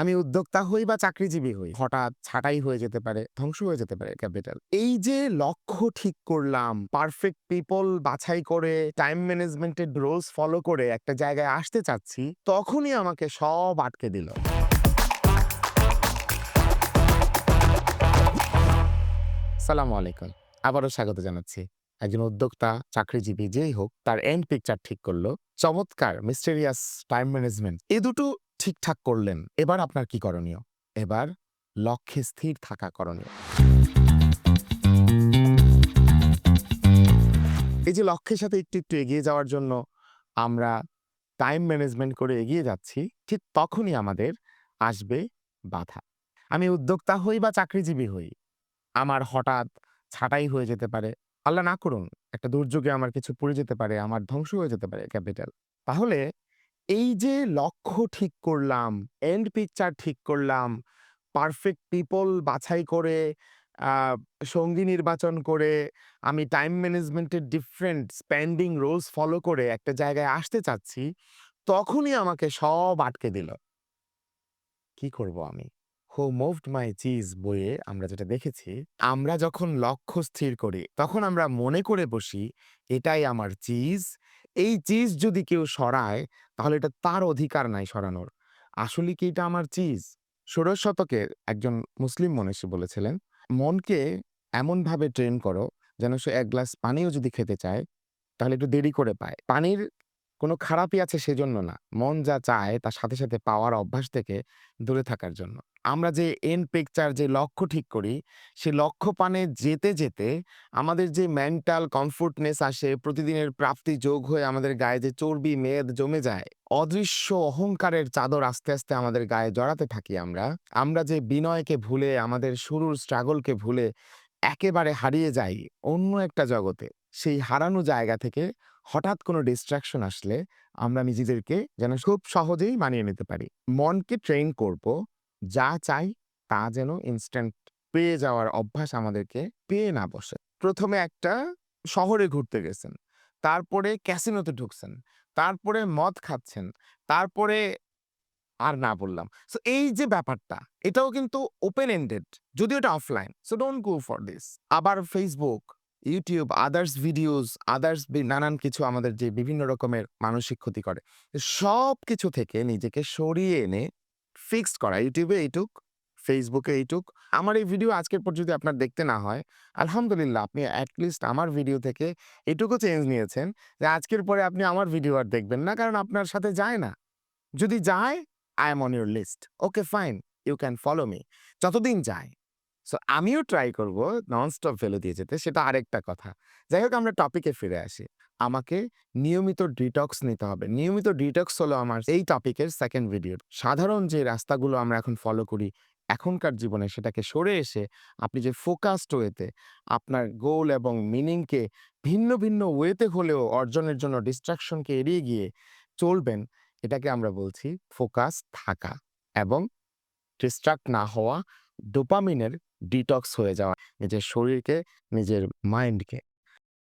আমি উদ্যোক্তা হই বা চাকরিজীবী হই, হঠাৎ ছাঁটাই হয়ে যেতে পারে, ধ্বংস হয়ে যেতে পারে ক্যাপিটাল এই যে লক্ষ্য ঠিক করলাম পারফেক্ট পিপল বাছাই করে টাইম ম্যানেজমেন্টের রোলস ফলো করে একটা জায়গায় আসতে চাচ্ছি, তখনই আমাকে সব আটকে দিল। সালামু আলাইকুম। আবারও স্বাগত জানাচ্ছি। একজন উদ্যোক্তা, চাকরিজীবী যেই হোক, তার এন্ড পিকচার ঠিক করল। চমৎকার মিস্টেরিয়াস টাইম ম্যানেজমেন্ট এ দুটো ঠিকঠাক করলেন, এবার আপনার কি করণীয়? এবার লক্ষ্যে স্থির থাকা করণীয়। এই যে লক্ষ্যের সাথে একটু একটু এগিয়ে যাওয়ার জন্য আমরা টাইম ম্যানেজমেন্ট করে এগিয়ে যাচ্ছি, ঠিক তখনই আমাদের আসবে বাধা। আমি উদ্যোক্তা হই বা চাকরিজীবী হই, আমার হঠাৎ ছাঁটাই হয়ে যেতে পারে। আল্লাহ না করুন, একটা দুর্যোগে আমার কিছু পড়ে যেতে পারে, আমার ধ্বংস হয়ে যেতে পারে ক্যাপিটাল তাহলে এই যে লক্ষ্য ঠিক করলাম এন্ড পিকচার ঠিক করলাম পারফেক্ট পিপল বাছাই করে সঙ্গী নির্বাচন করে, আমি টাইম ম্যানেজমেন্টের ডিফারেন্ট স্পেন্ডিং রোলস ফলো করে একটা জায়গায় আসতে চাচ্ছি, তখনই আমাকে সব আটকে দিল। কি করব আমি? হো মুভড মাই চিজ বইয়ে আমরা যেটা দেখেছি, আমরা যখন লক্ষ্য স্থির করি, তখন আমরা মনে করে বসি, এটাই আমার চিজ এই চিজ যদি কেউ সরায়, তাহলে এটা তার অধিকার নাই সরানোর। আসলে কি এটা আমার চিজ? ষোড়শ শতকের একজন মুসলিম মনীষী বলেছিলেন, মনকে এমনভাবে ট্রেন করো যেন সে এক গ্লাস পানিও যদি খেতে চায়, তাহলে একটু দেরি করে পায়। পানির কোনো খারাপই আছে সেজন্য না। মন যা চায় তার সাথে সাথে পাওয়ার অভ্যাস থেকে দূরে থাকার জন্য। আমরা যে এন্ড পিকচার যে লক্ষ্য ঠিক করি, সে লক্ষ্য পানে যেতে যেতে আমাদের যে মেন্টাল কমফোর্টনেস আসে, প্রতিদিনের প্রাপ্তি যোগ হয়ে আমাদের গায়ে যে চর্বি, মেদ জমে যায়, অদৃশ্য অহংকারের চাদর আস্তে আস্তে আমাদের গায়ে জড়াতে থাকি আমরা আমরা যে বিনয়কে ভুলে, আমাদের শুরুর স্ট্রাগলকে ভুলে একেবারে হারিয়ে যাই অন্য একটা জগতে, সেই হারানো জায়গা থেকে হঠাৎ কোনো ডিস্ট্রাকশন আসলে আমরা নিজেদেরকে যেন খুব সহজেই মানিয়ে নিতে পারি। মনকে ট্রেন করব, যা চাই তা যেন ইনস্ট্যান্ট পেয়ে যাওয়ার অভ্যাস আমাদেরকে পেয়ে না বসে। প্রথমে একটা শহরে ঘুরতে গেছেন, তারপরে ক্যাসিনোতে ঢুকছেন, তারপরে মদ খাচ্ছেন, তারপরে আর না বললাম। সো এই যে ব্যাপারটা, এটাও কিন্তু ওপেন এন্ডেড যদিও এটা offline so don't go for this আবার Facebook YouTube others videos others নানান কিছু আমাদের যে বিভিন্ন রকমের মানসিক ক্ষতি করে। সব কিছু থেকে নিজেকে সরিয়ে এনে ফিক্সড করা। ইউটিউবে এইটুক ফেসবুকে এইটুক। আমার এই ভিডিও আজকের পর যদি আপনার দেখতে না হয়, আলহামদুলিল্লাহ আপনি অ্যাটলিস্ট আমার ভিডিও থেকে এটুকু চেঞ্জ নিয়েছেন যে আজকের পরে আপনি আমার ভিডিও আর দেখবেন না, কারণ আপনার সাথে যায় না। যদি যায় I am on your list okay fine you can follow me যতদিন যায়। সো আমিও ট্রাই করব নন স্টপ ভ্যালু দিয়ে যেতে। সেটা আরেকটা কথা। যাই হোক, আমরা টপিকে ফিরে আসি। আমাকে নিয়মিত ডিটক্স নিতে হবে। নিয়মিত ডিটক্স হলো আমার এই টপিকের সেকেন্ড ভিডিও সাধারণ যে রাস্তাগুলো আমরা এখন ফলো করি এখনকার জীবনে সেটাকে সরে এসে আপনি যে ফোকাসড ওয়েতে আপনার গোল এবং মিনিংকে ভিন্ন ভিন্ন ওয়েতে হলেও অর্জনের জন্য ডিস্ট্রাকশনকে এড়িয়ে গিয়ে চলবেন, এটাকে আমরা বলছি ফোকাস থাকা এবং ডিস্ট্রাক্ট না হওয়া ডোপামিনের ডিটক্স হয়ে যাওয়া নিজের শরীরকে নিজের মাইন্ডকে